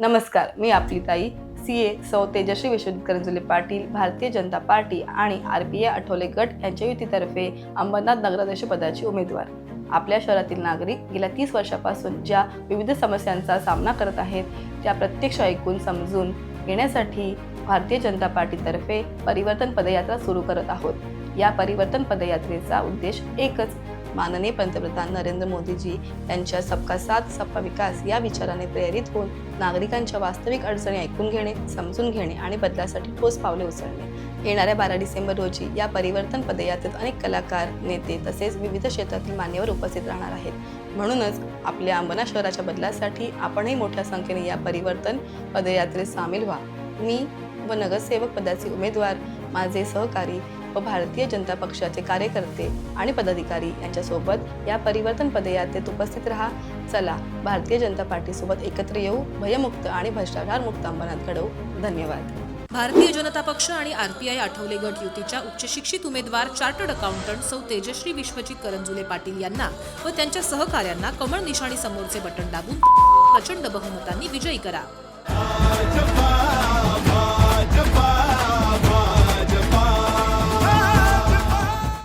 नमस्कार मी आपली ताई सी ए सौ तेजश्री विश्वजित करंजुले पाटील भारतीय जनता पार्टी आणि आर पी ए आठवले गट यांच्या युतीतर्फे अंबरनाथ नगराध्यक्ष पदाची उमेदवार. आपल्या शहरातील नागरिक गेल्या तीस वर्षापासून ज्या विविध समस्यांचा सामना करत आहेत त्या प्रत्यक्ष ऐकून समजून घेण्यासाठी भारतीय जनता पार्टीतर्फे परिवर्तन पदयात्रा सुरू करत आहोत. या परिवर्तन पदयात्रेचा उद्देश एकच माननीय पंतप्रधान नरेंद्र मोदीजी यांच्या सबका साथ सबका विकास या विचाराने प्रेरित होऊन नागरिकांच्या वास्तविक अडचणी ऐकून घेणे समजून घेणे आणि बदलासाठी ठोस पावले उचलणे. येणाऱ्या बारा डिसेंबर रोजी या परिवर्तन पदयात्रेत अनेक कलाकार नेते तसेच विविध क्षेत्रातील मान्यवर उपस्थित राहणार आहेत. म्हणूनच आपल्या अंबना शहराच्या बदलासाठी आपणही मोठ्या संख्येने या परिवर्तन पदयात्रेत सामील व्हा. मी व नगरसेवक पदाचे उमेदवार माझे सहकारी व भारतीय जनता पक्षाचे कार्यकर्ते आणि पदाधिकारी यांच्यासोबत या परिवर्तन पदयात्रेत उपस्थित राहा. चला भारतीय जनता पार्टीसोबत एकत्र येऊ भयमुक्त आणि भ्रष्टाचारमुक्त अंबरनाथ घडवू. धन्यवाद. भारतीय जनता पक्ष आणि आरपीआय आठवले गट युतीच्या उच्च शिक्षित उमेदवार चार्टर्ड अकाउंटंट सौ तेजश्री विश्वजित करंजुले पाटील यांना व त्यांच्या सहकाऱ्यांना कमळ निशाणी समोरचे बटन दाबून प्रचंड बहुमतांनी विजयी करा.